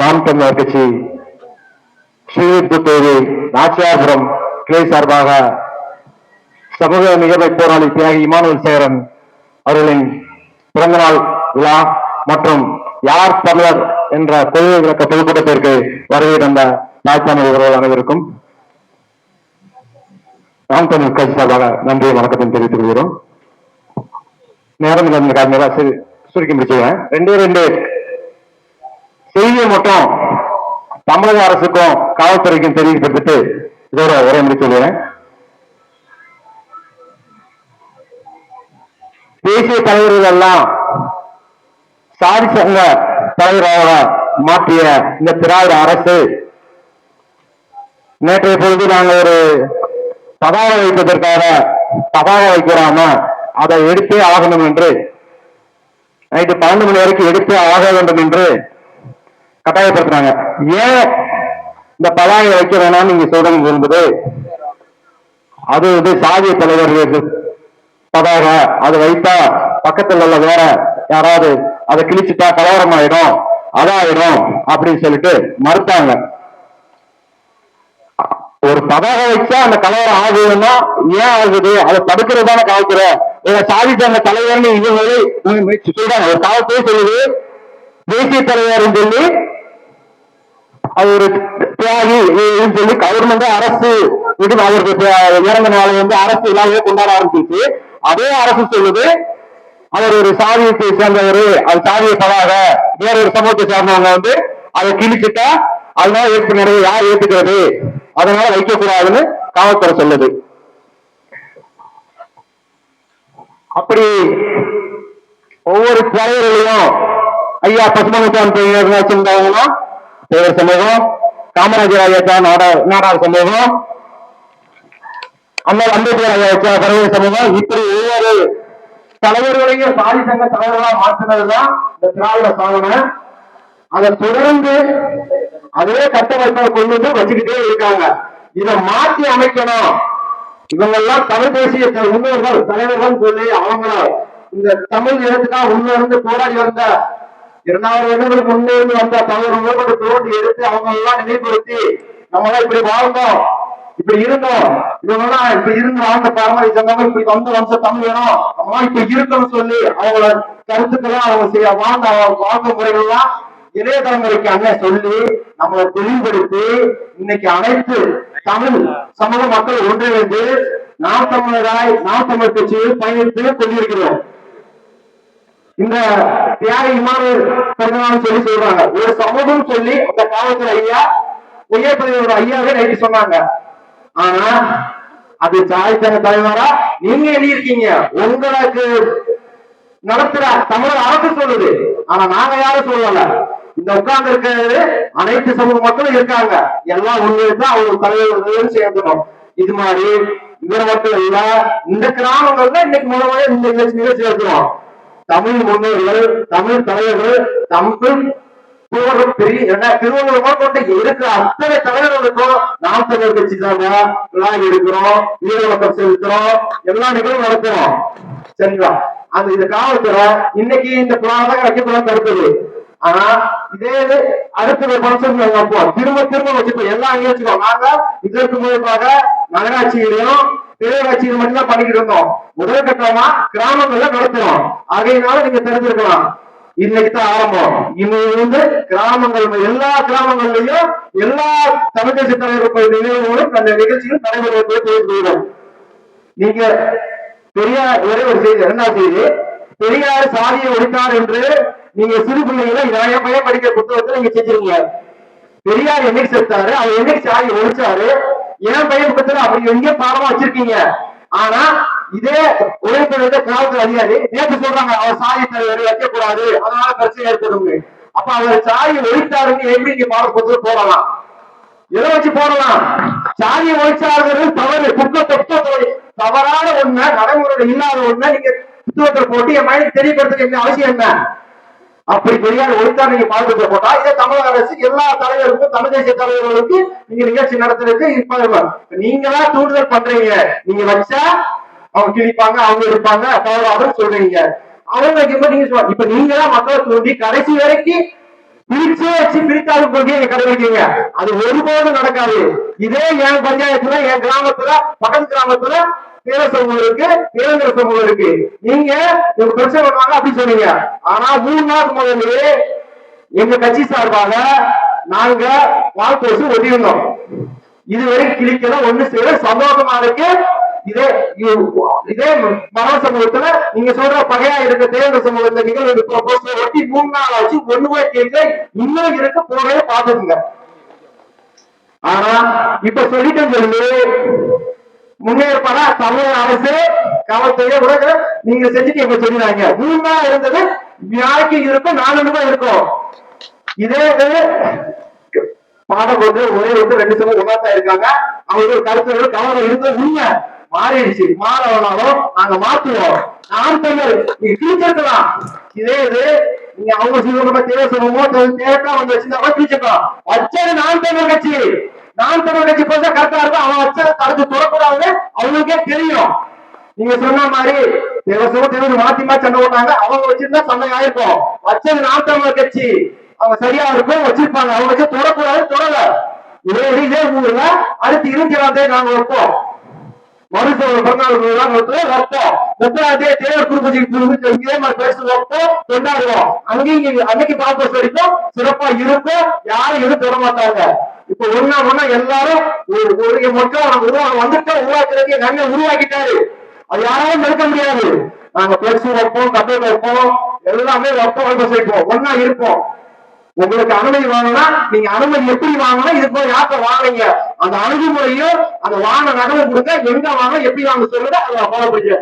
நாம் தமிழர் கட்சி ஸ்ரீவில்லிபுத்தூர் நாச்சியாபுரம் கிளை சார்பாக சமூக நிகழ்வை போராளி தியாகி இமானுவல் சேரன் அவர்களின் பிறந்தநாள் விழா மற்றும் யார் தமிழர் என்ற கொள்கை விளக்க பொதுக்கூட்டத்திற்கு வருகை தந்த தாய்த்தாமல் உறவுகள் அனைவருக்கும் நாம் தமிழ் கட்சி சார்பாக நன்றி வணக்கத்தையும் தெரிவித்துக் கொள்கிறோம். நேரம் இல்லாத காரணமாக சுருக்கி முடிச்சுக்கிறேன் ரெண்டே ரெண்டு. செய்தியை மட்டும் தமிழக அரசுக்கும் காவல்துறைக்கும் தெரிவிக்கப்பட்டு இதோட உரை முடித்து சொல்கிறேன் தேசிய தலைவர்கள் எல்லாம் சாதி சங்க தலைவராக மாற்றிய இந்த திராவிட அரசு நேற்றைய பொழுது நாங்கள் ஒரு பதாகை வைப்பதற்காக பதாகை வைக்கிறாம அதை எடுத்தே ஆகணும் என்று நைட்டு பன்னெண்டு மணி வரைக்கும் எடுத்தே ஆக வேண்டும் என்று கட்டாயப்படுத்துறாங்க. ஏன் இந்த பதாகை வைக்க வேணாம்னு நீங்க சொல்றீங்க என்பது? அது வந்து சாதிய தலைவர்களுக்கு பதாக அது வைத்தா பக்கத்துல உள்ள வேற யாராவது அதை கிழிச்சுட்டா கலவரம் ஆயிடும் அதாயிடும் அப்படின்னு சொல்லிட்டு மறுத்தாங்க. ஒரு பதாக வச்சா அந்த கலவரம் ஆகுதுன்னா ஏன் ஆகுது? அதை தடுக்கிறது தானே காவல்துறை. இதை சாதி சங்க தலைவர்னு மாதிரி சொல்றாங்க ஒரு காவல்துறை சொல்லுது தேசிய தலைவர்னு சொல்லி அது ஒரு தியாகி சொல்லி கவர்மெண்ட் அரசு இது அவருக்கு இறந்த நாளை வந்து அரசு எல்லாமே கொண்டாட ஆரம்பிச்சிச்சு. அதே அரசு சொல்லுது அவர் ஒரு சாதியத்தை சேர்ந்தவர் அது சாதிய படாத வேற ஒரு சமூகத்தை சேர்ந்தவங்க வந்து அதை கிழிச்சுட்டா அதனால ஏற்பு யார் ஏத்துக்கிறது? அதனால வைக்கக்கூடாதுன்னு காவல்துறை சொல்லுது. அப்படி ஒவ்வொரு தலைவர்களையும் ஐயா பசுமமுத்தான் பெரியர் வச்சிருந்தாங்கன்னா தேவர் சமூகம் காமராஜர் ஐயா நாடா நாடார் சமூகம் அண்ணல் அம்பேத்கர் ஐயா பறவை சமூகம் இப்படி ஒவ்வொரு தலைவர்களையும் சாதி சங்க தலைவர்களா மாற்றினதுதான் இந்த திராவிட சாதனை. அதை தொடர்ந்து அதே கட்டமைப்பை கொண்டு வந்து வச்சுக்கிட்டே இருக்காங்க. இதை மாற்றி அமைக்கணும். இவங்கெல்லாம் தமிழ் தேசிய த- முன்னோர்கள் தலைவர்கள் சொல்லி அவங்கள இந்த தமிழ் இனத்துக்காக முன்னிருந்து போராடி வந்த இரண்டாயிரம் வருடங்களுக்கு முன்னிருந்து வந்த தலைவர் முதற்கொண்டு தோண்டி எடுத்து அவங்க எல்லாம் நினைவுபடுத்தி நம்ம எல்லாம் இப்படி வாழ்ந்தோம் இப்படி இருந்தோம். இவங்கெல்லாம் இப்படி இருந்து வாழ்ந்த பாரம்பரிய சங்கங்கள் இப்படி வந்த வம்ச தமிழ் வேணும் நம்ம இப்ப இருக்கணும்னு சொல்லி அவங்கள கருத்துக்கெல்லாம் அவங்க செய்ய வாழ்ந்த அவங்க வாழ்ந்த முறைகள்லாம் இளைய தலைமுறைக்கு அண்ணன் சொல்லி நம்மளை தெளிவுபடுத்தி இன்னைக்கு அனைத்து தமிழ் சமூக மக்கள் ஒன்றிணைந்து நாம் தமிழராய் நாம் தமிழ் கட்சியில் பயணித்து கொண்டிருக்கிறோம். இந்த தியாகி இமானுவல் பிறந்தநாள் சொல்லி சொல்றாங்க. ஒரு சமூகம் சொல்லி அந்த காவல்துறை ஐயா ஐயப்பதியோட ஐயாவே நைட்டு சொன்னாங்க. ஆனா அது ஜாதித்தன தலைவரா? நீங்க எழுதியிருக்கீங்க. உங்களுக்கு நடத்துற தமிழக அரசு சொல்லுது. ஆனா நாங்க யாரும் சொல்லல. இந்த உட்கார்ந்து இருக்கிறது அனைத்து சமூக மக்களும் இருக்காங்க. எல்லாம் ஒண்ணு தான் அவங்க தலைவர்கள் சேர்ந்துடும் இது மாதிரி இவர மட்டும் இல்ல இந்த கிராமங்கள்ல இன்னைக்கு முதல்ல இந்த நிகழ்ச்சி நிகழ்ச்சி இருக்கிறோம். தமிழ் முன்னோர்கள் தமிழ் தலைவர்கள் தமிழ் போர் பெரிய என்ன திருவள்ளுவர் முதற்கொண்டு இருக்கிற அத்தனை தலைவர்களுக்கும் நாம் தமிழர் கட்சி சார்பா விழா எடுக்கிறோம் வீரவழக்கம் செலுத்துறோம் எல்லா நிகழ்வும் நடத்துறோம். சரிங்களா? அந்த இந்த காவல்துறை இன்னைக்கு இந்த புறாதான் வைக்கக்கூடாது தடுத்தது. ஆனா இதே இது அடுத்த ஒரு ஃபங்க்ஷன் வைப்போம் திரும்ப திரும்ப வச்சுப்போம். எல்லாம் அங்கே வச்சுக்கோம் நாங்க இதற்கு முன்பாக நகராட்சியிலையும் பேரூராட்சியிலும் மட்டும்தான் பண்ணிக்கிட்டு இருந்தோம். முதல் கட்டமா கிராமங்கள்ல நடத்துறோம் அதையினால நீங்க தெரிஞ்சிருக்கலாம் இன்னைக்கு தான் ஆரம்பம். இன்னைக்கு வந்து கிராமங்கள் எல்லா கிராமங்கள்லயும் எல்லா தமிழ் தேசிய தலைவர் நினைவுகளும் அந்த நிகழ்ச்சியும் நடைபெறுவதை தெரிவிக்கிறோம் நீங்க பெரியார் ஒரே ஒரு செய்தி இரண்டாவது செய்தி. பெரியார் சாதியை ஒழித்தார் என்று நீங்க சிறு பிள்ளைகளை நிறைய பையன் படிக்கிற புத்தகத்தை நீங்க செஞ்சிருக்கீங்க. பெரியார் என்னைக்கு செத்தாரு? அவர் என்னைக்கு சாதியை ஒழிச்சாரு? ஏன் பையன் புத்தகத்துல அப்படி எங்கே பாடமா வச்சிருக்கீங்க. ஆனா இதே உழைப்பிழந்த காவல்துறை அதிகாரி நேற்று சொல்றாங்க அவர் சாய தலைவர் வைக்கக்கூடாது. அதனால பிரச்சனை ஏற்படும் அப்ப அவர் சாய ஒழித்தாருன்னு எப்படி நீங்க பாடம் கொடுத்து போடலாம்? எதை வச்சு போடலாம்? சாதிய ஒழிச்சாளர்கள் தவறு. குற்ற குற்றத்தை தவறான ஒண்ண நடைமுறையில் இல்லாத ஒண்ண. நீங்க புத்தகத்தில் போட்டு என் மனைவி தெரியப்படுத்துக்க என்ன அவசியம் என்ன? அப்படி பெரியார் ஒழுங்கா நீங்க பாதுகாப்பு போட்டா இதே தமிழக அரசு எல்லா தலைவருக்கும் தமிழ் தேசிய தலைவர்களுக்கு நீங்க நிகழ்ச்சி நடத்துறதுக்கு இப்ப நீங்களா தூண்டுதல் பண்றீங்க. நீங்க வச்சா அவங்க கிழிப்பாங்க அவங்க இருப்பாங்க தவறாக சொல்றீங்க. அவங்க இப்ப நீங்க சொல்ல- இப்ப நீங்க தான் மக்களை தூண்டி கடைசி வரைக்கும் பிரிச்சே வச்சு பிரித்தாலும் கொள்கையை நீங்க கடைபிடிக்கீங்க அது ஒருபோதும் நடக்காது. இதே என் பஞ்சாயத்துல என் கிராமத்துல பக்கத்து கிராமத்துல பேர சமூகம் இருக்கு இளைஞர் சமூகம் இருக்கு. நீங்க ஒரு பிரச்சனை பண்ணுவாங்க அப்படின்னு சொன்னீங்க. ஆனா மூணு நாள் முதலே எங்க கட்சி சார்பாக நாங்க வாழ்க்கை ஒட்டியிருந்தோம். இதுவரை கிளிக்கல ஒண்ணு சேர சந்தோஷமா இருக்கு. இதே இதே மர சமூகத்துல நீங்க சொல்ற பகையா இருக்க தேர்தல் சமூகத்துல நிகழ்வு ஒட்டி மூணு நாள் ஆச்சு போய் கேட்க இன்னும் இருக்க போகவே பாத்துக்குங்க ஆனா இப்ப சொல்லிட்டேன் சொல்லி முன்னேற்பாடா? தமிழக அரசு காவல்துறையை கூட நீங்க செஞ்சுட்டு இப்ப சொல்லிடுறாங்க மூணு இருந்தது நாளைக்கு இருக்கும் நாலு ரூபாய் இருக்கும். இதே இது பாடம் போட்டு ஒரே வந்து ரெண்டு சமயம் ஒன்னா இருக்காங்க. அவங்க கருத்து கவனம் இருந்த உண்மை மாறிடுச்சு. மாறவனாலும் நாங்க மாத்துவோம் நான் தமிழ் நீங்க கிழிச்சிருக்கலாம். இதே இது நீங்க அவங்க சொல்லுங்க தேவை சொல்லுமோ தேட்டா வந்து வச்சிருந்தா கிழிச்சிருக்கலாம். வச்சது நான் தமிழ் கட்சி. நான் தமிழ் கட்சி போச்சா கரெக்டா இருக்கும். அவன் வச்சதை தடுத்து தொடக்கூடாது. அவங்களுக்கே தெரியும். நீங்க சொன்ன மாதிரி தேவசமும் தேவன் மாத்தி மாத்தி சண்டை போட்டாங்க. அவங்க வச்சிருந்தா சண்டை ஆயிருக்கும். வச்சது நான் தமிழர் கட்சி. அவங்க சரியா இருக்கும் வச்சிருப்பாங்க. அவங்க வச்சு தொடக்கூடாது தொடல. இதே இதே ஊர்ல அடுத்து இருபத்தி ஏழாம் தேதி நாங்க வைப்போம். மருத்துவ பிறந்தநாள் விழா வைப்போம். முப்பதாம் தேதி தேவர் குருபதி குருபதி இதே மாதிரி பேச வைப்போம் கொண்டாடுவோம். அங்கேயும் அன்னைக்கு பாப்பஸ் வரைக்கும் சிறப்பா இருக்கும். யாரும் எதுவும் தொட மாட்டாங்க. இப்ப ஒன்னா ஒன்னா எல்லாரும் ஒரு ஒரு மக்கள் உருவா வந்துருப்போம் உருவாக்குறதுக்கு எங்க அண்ணன் உருவாக்கிட்டாரு. அது யாராலும் தடுக்க முடியாது. நாங்க பிளக்ஸ் வைப்போம் கம்ப்யூட்டர் வைப்போம் எல்லாமே வைப்போம் வைப்போம் சேர்ப்போம் ஒன்னா இருப்போம். உங்களுக்கு அனுமதி வாங்கினா நீங்க அனுமதி எப்படி வாங்கினா இது போய் யார்கிட்ட வாங்குறீங்க? அந்த அணுகுமுறையும் அந்த வாங்க நகரம் கொடுக்க எங்க வாங்க எப்படி வாங்க சொல்லுங்க அதை ஃபாலோ பண்ணுங்க